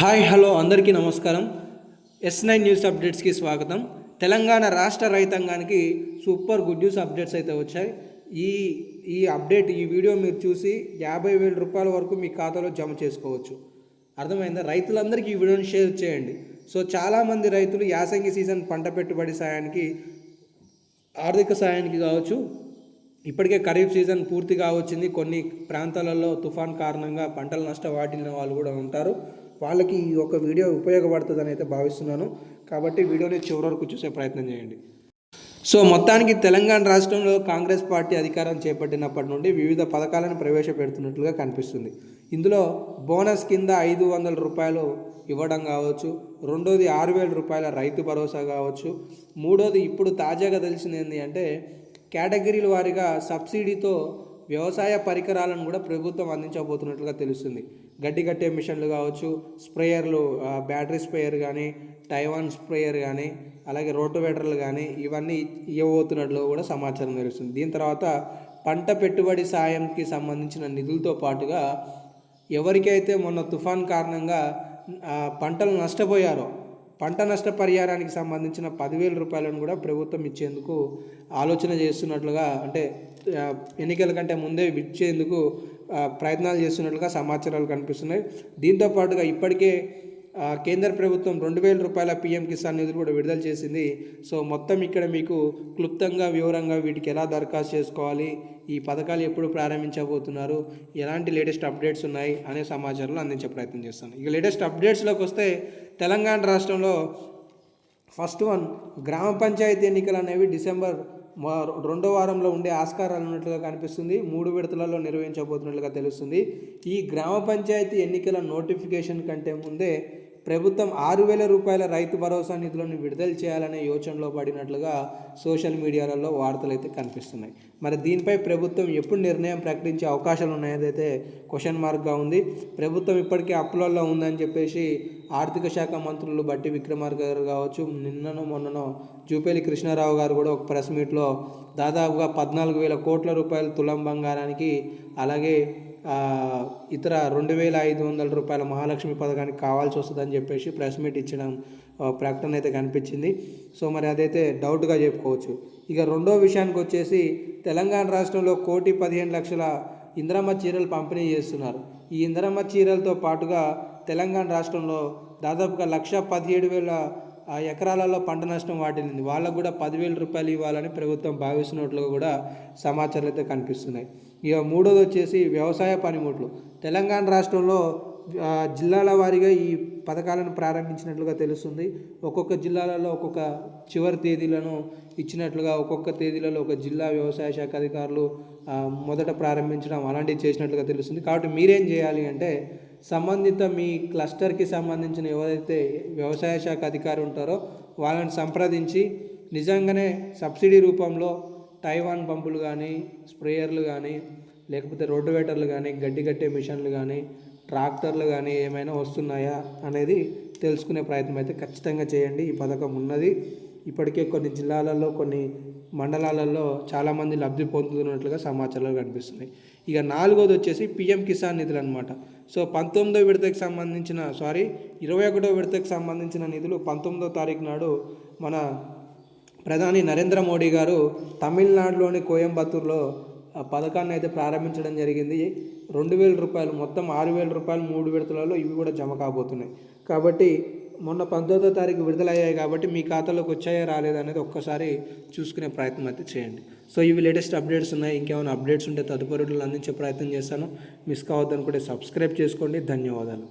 Hi hello అందరికీ నమస్కారం. Yes nine news అప్డేట్స్కి స్వాగతం. తెలంగాణ రాష్ట్ర రైతాంగానికి సూపర్ గుడ్ న్యూస్ అప్డేట్స్ అయితే వచ్చాయి. ఈ ఈ అప్డేట్ ఈ వీడియో మీరు చూసి యాభై వేల రూపాయల వరకు మీ ఖాతాలో జమ చేసుకోవచ్చు. అర్థమైందా? రైతులందరికీ ఈ వీడియోని షేర్ చేయండి. సో చాలామంది రైతులు యాసంగి సీజన్ పంట పెట్టుబడి సాయానికి ఆర్థిక సాయానికి కావచ్చు. ఇప్పటికే ఖరీఫ్ సీజన్ పూర్తిగా వచ్చింది. కొన్ని ప్రాంతాలలో తుఫాన్ కారణంగా పంటలు నష్టం వాటిల్లిన వాళ్ళు కూడా ఉంటారు. వాళ్ళకి ఈ యొక్క వీడియో ఉపయోగపడుతుందని అయితే భావిస్తున్నాను. కాబట్టి వీడియోని చివరి వరకు చూసే ప్రయత్నం చేయండి. సో మొత్తానికి తెలంగాణ రాష్ట్రంలో కాంగ్రెస్ పార్టీ అధికారం చేపట్టినప్పటి నుండి వివిధ పథకాలను ప్రవేశపెడుతున్నట్లుగా కనిపిస్తుంది. ఇందులో బోనస్ కింద ఐదు వందల రూపాయలు ఇవ్వడం కావచ్చు రెండోది ఆరు వేల రూపాయల రైతు భరోసా కావచ్చు మూడోది ఇప్పుడు తాజాగా తెలిసింది ఏంటి అంటే కేటగిరీల వారీగా సబ్సిడీతో వ్యవసాయ పరికరాలను కూడా ప్రభుత్వం అందించబోతున్నట్లుగా తెలుస్తుంది. గడ్డి కట్టే మిషన్లు కావచ్చు స్ప్రేయర్లు బ్యాటరీ స్ప్రేయర్ కానీ టైవాన్ స్ప్రేయర్ కానీ అలాగే రోటోవేటర్లు కానీ ఇవన్నీ ఇవ్వబోతున్నట్లు కూడా సమాచారం తెలుస్తుంది. దీని తర్వాత పంట పెట్టుబడి సాయంకి సంబంధించిన నిధులతో పాటుగా ఎవరికైతే మొన్న తుఫాన్ కారణంగా పంటలు నష్టపోయారో పంట నష్ట పరిహారానికి సంబంధించిన పదివేల రూపాయలను కూడా ప్రభుత్వం ఇచ్చేందుకు ఆలోచన చేస్తున్నట్లుగా అంటే ఎన్నికల కంటే ముందే ఇచ్చేందుకు ప్రయత్నాలు చేస్తున్నట్లుగా సమాచారాలు కనిపిస్తున్నాయి. దీంతో పాటుగా ఇప్పటికే కేంద్ర ప్రభుత్వం రెండు వేల రూపాయల పిఎం కిసాన్ నిధులు కూడా విడుదల చేసింది. సో మొత్తం ఇక్కడ మీకు క్లుప్తంగా వివరంగా వీటికి ఎలా దరఖాస్తు చేసుకోవాలి ఈ పథకాలు ఎప్పుడు ప్రారంభించబోతున్నారు ఎలాంటి లేటెస్ట్ అప్డేట్స్ ఉన్నాయి అనే సమాచారాలు అందించే ప్రయత్నం చేస్తాను. ఇక లేటెస్ట్ అప్డేట్స్లోకి వస్తే తెలంగాణ రాష్ట్రంలో ఫస్ట్ వన్ గ్రామ పంచాయతీ ఎన్నికలు అనేవి డిసెంబర్ రెండో వారంలో ఉండే ఆస్కారాలు ఉన్నట్లుగా కనిపిస్తుంది. మూడు విడతలలో నిర్వహించబోతున్నట్లుగా తెలుస్తుంది. ఈ గ్రామ పంచాయతీ ఎన్నికల నోటిఫికేషన్ కంటే ముందే ప్రభుత్వం ఆరు వేల రూపాయల రైతు భరోసా నిధులను విడుదల చేయాలనే యోచనలో పడినట్లుగా సోషల్ మీడియాలలో వార్తలు అయితే కనిపిస్తున్నాయి. మరి దీనిపై ప్రభుత్వం ఎప్పుడు నిర్ణయం ప్రకటించే అవకాశాలు ఉన్నాయదైతే క్వశ్చన్ మార్క్గా ఉంది. ప్రభుత్వం ఇప్పటికే అప్పులలో ఉందని చెప్పేసి ఆర్థిక శాఖ మంత్రులు బట్టి విక్రమార్క గారు కావచ్చు నిన్ననో మొన్ననో జూపేలి కృష్ణారావు గారు కూడా ఒక ప్రెస్ మీట్లో దాదాపుగా పద్నాలుగు వేల కోట్ల రూపాయల తులం బంగారానికి అలాగే ఇతర రెండు వేల ఐదు వందల రూపాయల మహాలక్ష్మి పథకానికి కావాల్సి వస్తుందని చెప్పేసి ప్రెస్ మీట్ ఇచ్చడం ప్రకటన అయితే కనిపించింది. సో మరి అదైతే డౌట్గా చెప్పుకోవచ్చు. ఇక రెండో విషయానికి వచ్చేసి తెలంగాణ రాష్ట్రంలో కోటి పదిహేను లక్షల ఇంద్రమ్మ చీరలు పంపిణీ చేస్తున్నారు. ఈ ఇంద్రమ్మ చీరలతో పాటుగా తెలంగాణ రాష్ట్రంలో దాదాపుగా లక్ష పదిహేడు వేల ఆ ఎకరాలలో పంట నష్టం వాటిల్లింది. వాళ్ళకు కూడా పదివేల రూపాయలు ఇవ్వాలని ప్రభుత్వం భావిస్తున్నట్లుగా కూడా సమాచారాలు అయితే కనిపిస్తున్నాయి. ఇక మూడోది వచ్చేసి వ్యవసాయ పనిముట్లు. తెలంగాణ రాష్ట్రంలో జిల్లాల వారీగా ఈ పథకాలను ప్రారంభించినట్లుగా తెలుస్తుంది. ఒక్కొక్క జిల్లాలలో ఒక్కొక్క చివరి తేదీలను ఇచ్చినట్లుగా ఒక్కొక్క తేదీలలో ఒక జిల్లా వ్యవసాయ శాఖ అధికారులు మొదట ప్రారంభించడం అలాంటివి చేసినట్లుగా తెలుస్తుంది. కాబట్టి మీరేం చేయాలి అంటే సంబంధిత మీ క్లస్టర్కి సంబంధించిన ఎవరైతే వ్యవసాయ శాఖ అధికారి ఉంటారో వాళ్ళని సంప్రదించి నిజంగానే సబ్సిడీ రూపంలో టైవాన్ పంపులు కానీ స్ప్రేయర్లు కానీ లేకపోతే రోటివేటర్లు కానీ గడ్డి కట్టే మిషన్లు కానీ ట్రాక్టర్లు కానీ ఏమైనా వస్తున్నాయా అనేది తెలుసుకునే ప్రయత్నం అయితే ఖచ్చితంగా చేయండి. ఈ పథకం ఉన్నది. ఇప్పటికే కొన్ని జిల్లాలలో కొన్ని మండలాలలో చాలామంది లబ్ధి పొందుతున్నట్లుగా సమాచారాలు కనిపిస్తున్నాయి. ఇక నాలుగోది వచ్చేసి పిఎం కిసాన్ నిధులు అనమాట సో పంతొమ్మిదో విడతకు సంబంధించిన సారీ ఇరవై ఒకటో విడతకు సంబంధించిన నిధులు పంతొమ్మిదో తారీఖు నాడు మన ప్రధాని నరేంద్ర మోడీ గారు తమిళనాడులోని కోయంబత్తూరులో ఆ పథకాన్ని అయితే ప్రారంభించడం జరిగింది. రెండు వేల రూపాయలు మొత్తం ఆరు వేల రూపాయలు మూడు విడతలలో ఇవి కూడా జమ కాబోతున్నాయి. కాబట్టి మొన్న పంతొమ్మిదో తారీఖు విడుదలయ్యాయి కాబట్టి మీ ఖాతాలోకి వచ్చాయా రాలేదనేది ఒక్కసారి చూసుకునే ప్రయత్నం అయితే చేయండి. సో ఇవి లేటెస్ట్ అప్డేట్స్ ఉన్నాయి. ఇంకేమైనా అప్డేట్స్ ఉంటే తదుపరి అందించే ప్రయత్నం చేస్తాను. మిస్ కావద్దనుకుంటే సబ్స్క్రైబ్ చేసుకోండి. ధన్యవాదాలు.